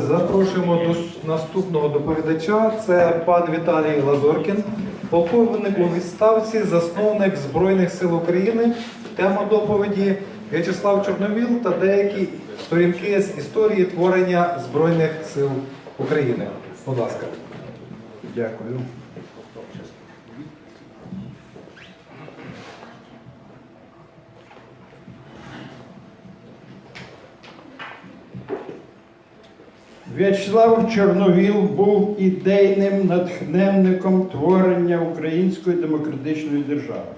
запрошуємо до наступного доповідача. Це пан Віталій Лазоркін, полковник у відставці, засновник Збройних сил України. Тема доповіді В'ячеслав Чорновіл та деякі сторінки з історії творення Збройних сил України. Будь ласка. Дякую. В'ячеслав Чорновіл був ідейним натхненником творення Української демократичної держави.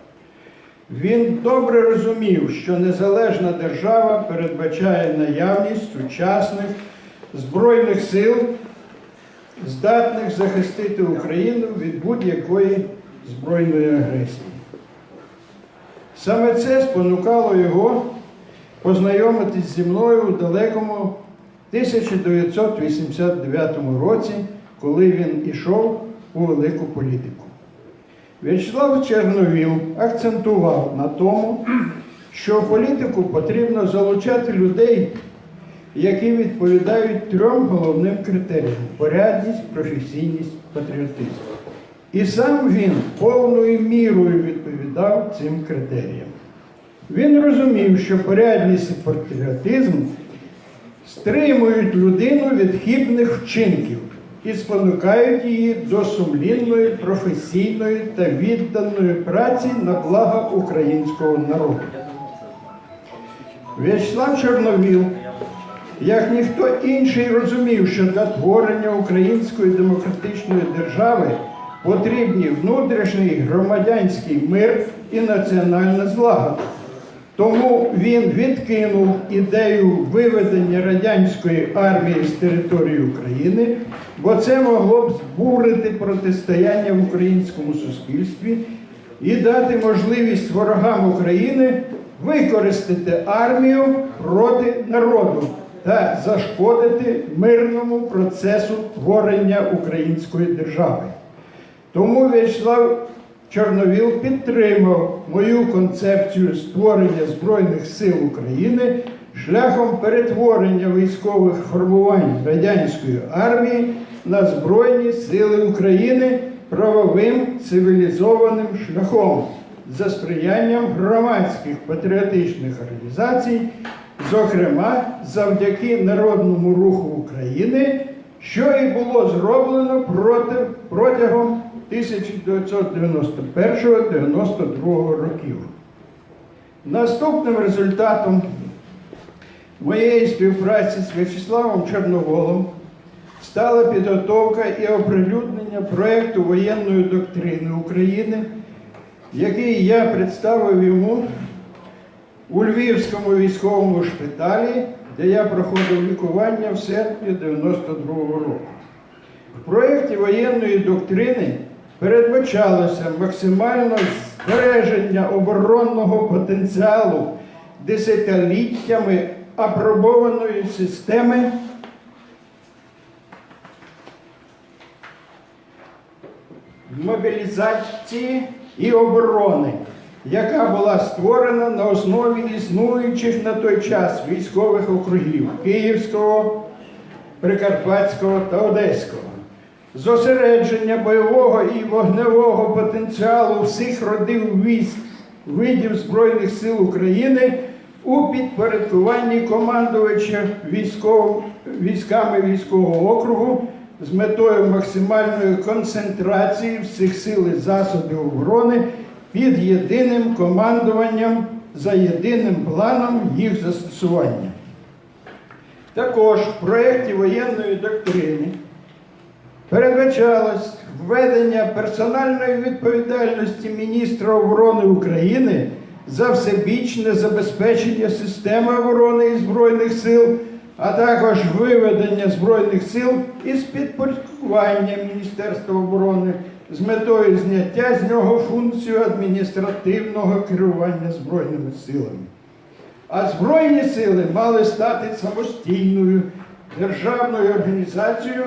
Він добре розумів, що незалежна держава передбачає наявність сучасних збройних сил, здатних захистити Україну від будь-якої збройної агресії. Саме це спонукало його познайомитись зі мною у далекому 1989 році, коли він ішов у велику політику. В'ячеслав Черновіл акцентував на тому, що в політику потрібно залучати людей, які відповідають трьом головним критеріям порядність, професійність, патріотизм. І сам він повною мірою відповідав цим критеріям. Він розумів, що порядність і патріотизм стримують людину від хибних вчинків і спонукають її до сумлінної, професійної та відданої праці на благо українського народу. В'ячеслав Чорновіл, як ніхто інший, розумів, що для творення української демократичної держави потрібні внутрішній громадянський мир і національна злагода. Тому він відкинув ідею виведення радянської армії з території України, бо це могло б збурити протистояння в українському суспільстві і дати можливість ворогам України використати армію проти народу та зашкодити мирному процесу творення української держави. Тому В'ячеслав Чорновіл підтримав мою концепцію створення Збройних сил України шляхом перетворення військових формувань радянської армії на Збройні Сили України правовим цивілізованим шляхом за сприянням громадських патріотичних організацій, зокрема завдяки Народному руху України, що і було зроблено проти, протягом 1991-92 років. Наступним результатом моєї співпраці з В'ячеславом Чорноволом стала підготовка і оприлюднення проєкту воєнної доктрини України, який я представив йому у Львівському військовому шпиталі, де я проходив лікування в серпні 92-го року. В проєкті воєнної доктрини передбачалося максимальне збереження оборонного потенціалу десятиліттями апробованої системи мобілізації і оборони, яка була створена на основі існуючих на той час військових округів Київського, Прикарпатського та Одеського. Зосередження бойового і вогневого потенціалу всіх родів військ, видів Збройних сил України у підпорядкуванні командувача військов, військами військового округу з метою максимальної концентрації всіх сил і засобів оборони під єдиним командуванням за єдиним планом їх застосування. Також в проєкті воєнної доктрини передбачалось введення персональної відповідальності міністра оборони України за всебічне забезпечення системи оборони і Збройних сил, а також виведення Збройних сил із підпорядкування Міністерства оборони з метою зняття з нього функцію адміністративного керування Збройними силами. А Збройні сили мали стати самостійною державною організацією,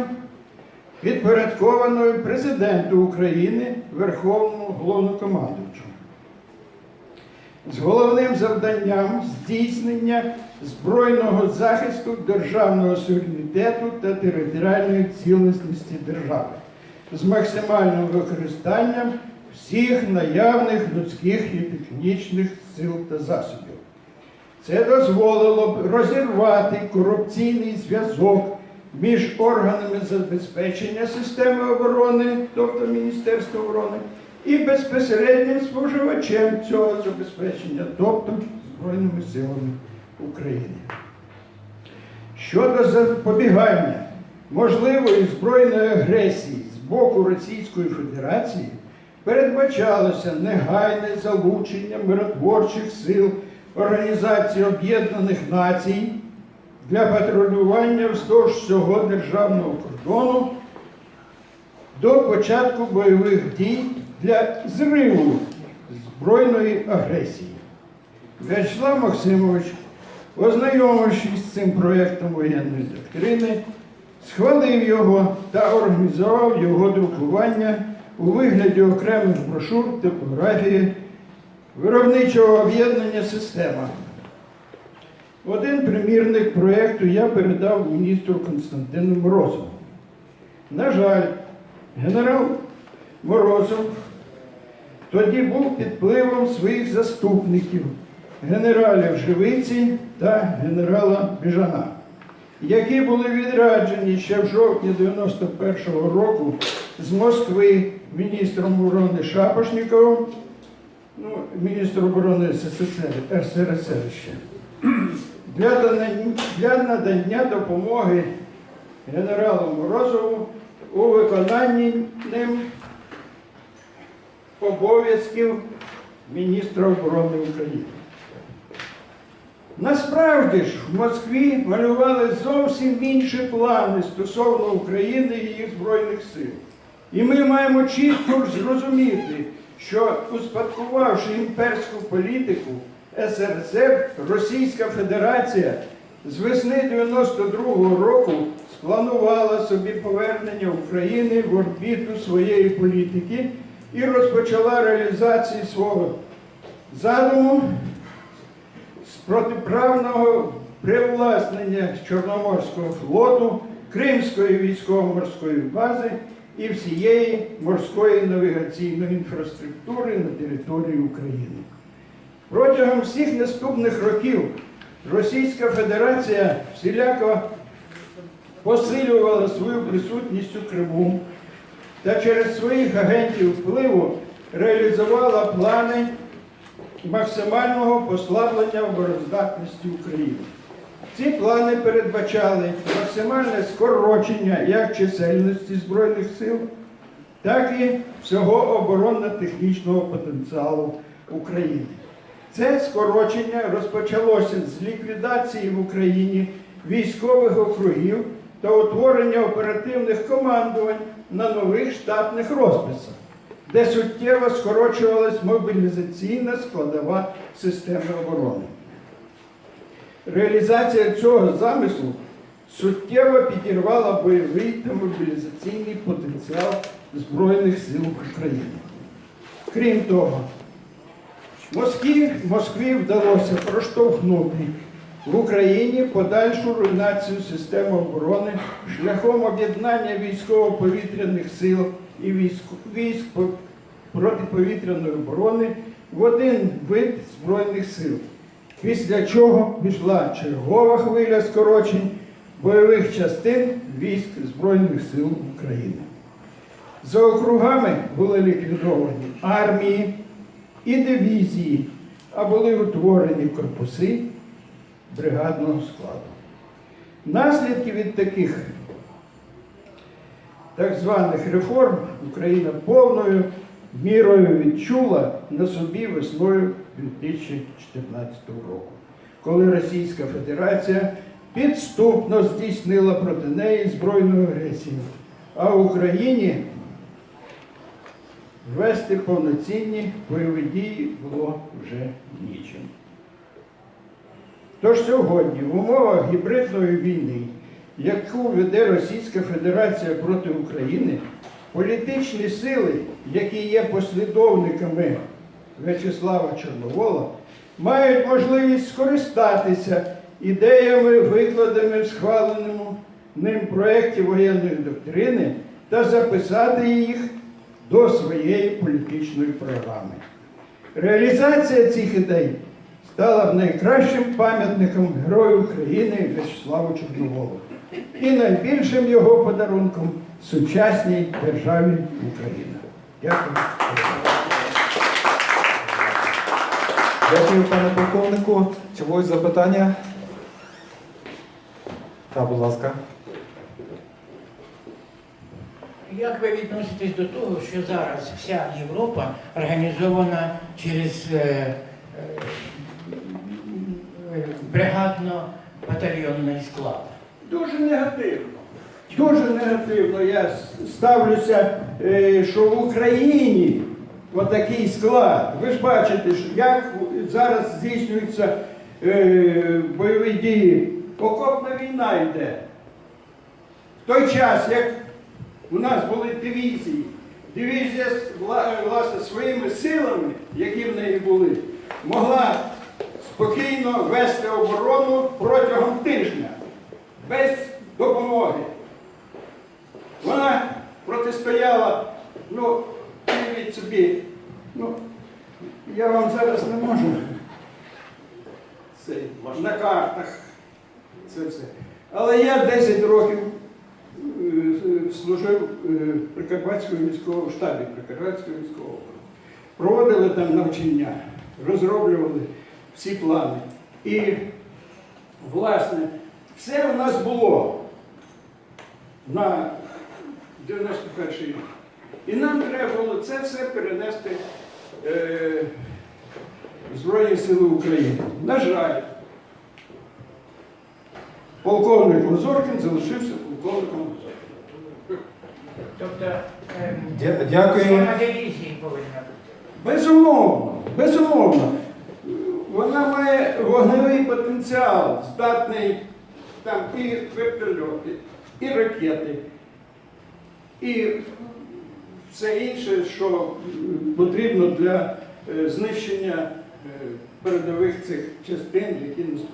підпорядкованою президенту України, Верховному головнокомандуючому. з головним завданням здійснення збройного захисту державного суверенітету та територіальної цілісності держави з максимальним використанням всіх наявних людських і технічних сил та засобів. Це дозволило б розірвати корупційний зв'язок між органами забезпечення системи оборони, тобто Міністерства оборони, і безпосереднім споживачем цього забезпечення, тобто Збройними силами України. Щодо запобігання можливої збройної агресії з боку Російської Федерації, передбачалося негайне залучення миротворчих сил Організації Об'єднаних Націй для патрулювання вздовж всього державного кордону до початку бойових дій для зриву збройної агресії. В'ячеслав Максимович, ознайомившись з цим проєктом воєнної доктрини, схвалив його та організував його друкування у вигляді окремих брошур типографії виробничого об'єднання система. Один примірник проєкту я передав міністру Константину Морозову. На жаль, генерал Морозов тоді був під впливом своїх заступників, генералів Живиці та генерала Біжана, які були відраджені ще в жовтні 91-го року з Москви міністром оборони Шапошніковим, ну, міністр оборони СССР, РСРСР ще, для, надання допомоги генералу Морозову у виконанні ним обов'язків міністра оборони України. Насправді ж в Москві малювали зовсім інші плани стосовно України і їх Збройних сил. І ми маємо чітко зрозуміти, що успадкувавши імперську політику СРСР, Російська Федерація з весни 92-го року спланувала собі повернення України в орбіту своєї політики і розпочала реалізацію свого задуму з протиправного привласнення Чорноморського флоту, Кримської військово-морської бази і всієї морської навігаційної інфраструктури на території України. Протягом всіх наступних років Російська Федерація всіляко посилювала свою присутність у Криму та через своїх агентів впливу реалізувала плани максимального послаблення обороздатності України. Ці плани передбачали максимальне скорочення як чисельності Збройних сил, так і всього оборонно-технічного потенціалу України. Це скорочення розпочалося з ліквідації в Україні військових округів та утворення оперативних командувань на нових штатних розписах, де суттєво скорочувалась мобілізаційна складова системи оборони. Реалізація цього замислу суттєво підірвала бойовий та мобілізаційний потенціал Збройних сил України. Крім того, Москві, Москві вдалося проштовхнути в Україні подальшу руйнацію системи оборони шляхом об'єднання військово-повітряних сил і військ, військ протиповітряної оборони в один вид Збройних сил, після чого пішла чергова хвиля скорочень бойових частин військ Збройних сил України. За округами були ліквідовані армії і дивізії, а були утворені корпуси бригадного складу. Наслідки від таких так званих реформ Україна повною мірою відчула на собі весною 2014 року, коли Російська Федерація підступно здійснила проти неї збройну агресію, а Україні вести повноцінні бойові дії було вже нічим. Тож сьогодні в умовах гібридної війни, яку веде Російська Федерація проти України, політичні сили, які є послідовниками В'ячеслава Чорновола мають можливість скористатися ідеями, викладеними в схваленому ним проєкті воєнної доктрини та записати їх до своєї політичної програми. Реалізація цих ідей стала б найкращим пам'ятником Герою України В'ячеславу Чорноволу і найбільшим його подарунком сучасній державі Україна. Дякую. Дякую, пане полковнику. Чи запитання? Так, будь ласка. Як ви відноситесь до того, що зараз вся Європа організована через е, е, бригадно-батальйонний склад? Дуже негативно. Дуже негативно я ставлюся, е, що в Україні отакий склад. Ви ж бачите, як зараз здійснюються бойові дії. Окопна війна йде. В той час, як у нас були дивізії, дивізія власне своїми силами, які в неї були, могла спокійно вести оборону протягом тижня без допомоги. Вона протистояла, ну, уявіть собі, ну, я вам зараз не можу це, на картах це все. Але я 10 років служив е, при Карпатському міському штабі Прикарпатського міського округу. Проводили там навчання, розроблювали всі плани. І, власне, все у нас було на 91 рік. І нам треба було це все перенести е, в Збройні Сили України. На жаль, полковник Лазоркін залишився полковником Лазоркін. Тобто ем, Дя- Дякую. схема дивізії повинна бути. Безумовно, безумовно. Вона має вогневий потенціал, здатний там і вертольоти, і ракети, і все інше, що м, потрібно для е, знищення е, передових цих частин, які наступають.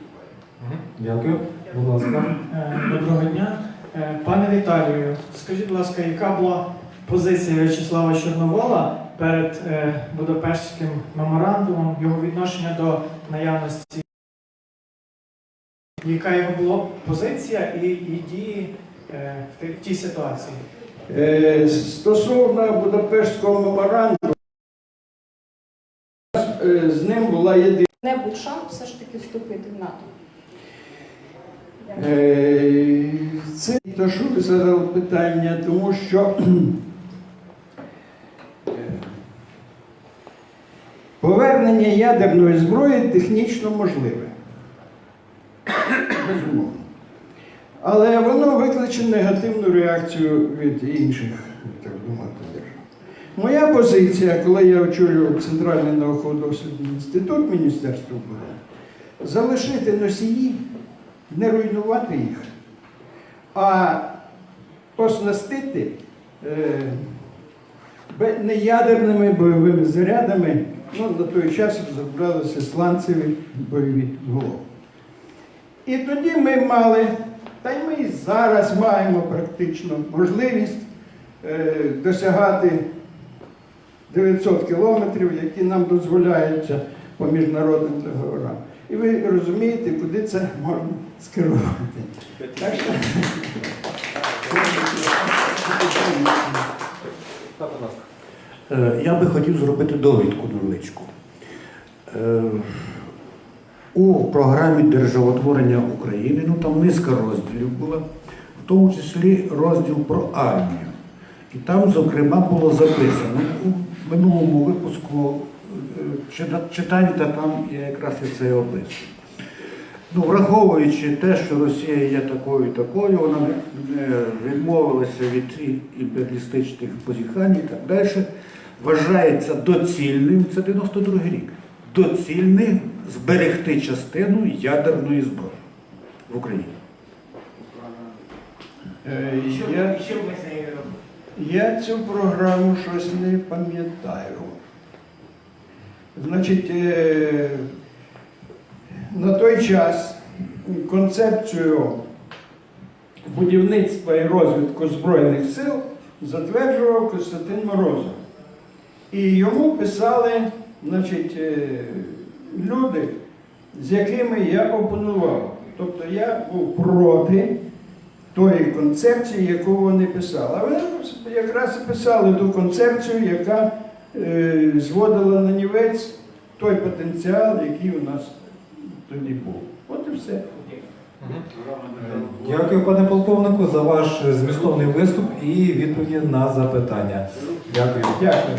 Дякую. Будь ласка. Е, Доброго дня. Е, Пане Віталію, скажіть, будь ласка, яка була позиція В'ячеслава Чорновола перед е, Будапештським меморандумом, його відношення до наявності? Яка його була позиція і, і дії е, в тій- в тій ситуації? Е, Стосовно Будапештського меморандуму, з ним була єдина. небудь шанс все ж таки вступити в НАТО? Е, Це ви задали питання, тому що е, повернення ядерної зброї технічно можливе. Безумовно. Але воно викличе негативну реакцію від інших, так думати, держав. Моя позиція, коли я очолював Центральний науково-дослідний інститут Міністерства оборони, залишити носії не руйнувати їх, а оснастити е, неядерними бойовими зарядами, ну, на той час розроблялися сланцеві бойові голови. І тоді ми мали, та й ми і зараз маємо практично можливість е, досягати 900 кілометрів, які нам дозволяються по міжнародним договорам. І ви розумієте, куди це можна скерувати. Так що... Е, Я би хотів зробити довідку невеличку. Е, У програмі державотворення України, ну там низка розділів була, в тому числі розділ про армію. І там, зокрема, було записано у минулому випуску читання, та там я якраз і це описую. Ну, враховуючи те, що Росія є такою і такою, вона е, відмовилася від імперіалістичних позіхань і так далі, вважається доцільним, це 92 рік, доцільним зберегти частину ядерної зброї в Україні. Е, Я, я цю програму щось не пам'ятаю. Значить, е, на той час концепцію будівництва і розвитку Збройних сил затверджував Костянтин Морозов. І йому писали значить, е, люди, з якими я опонував. Тобто я був проти тої концепції, яку вони писали. А вони якраз і писали ту концепцію, яка зводила на нівець той потенціал, який у нас тоді був. От і все. Дякую, пане полковнику, за ваш змістовний виступ і відповіді на запитання. Дякую. Дякую.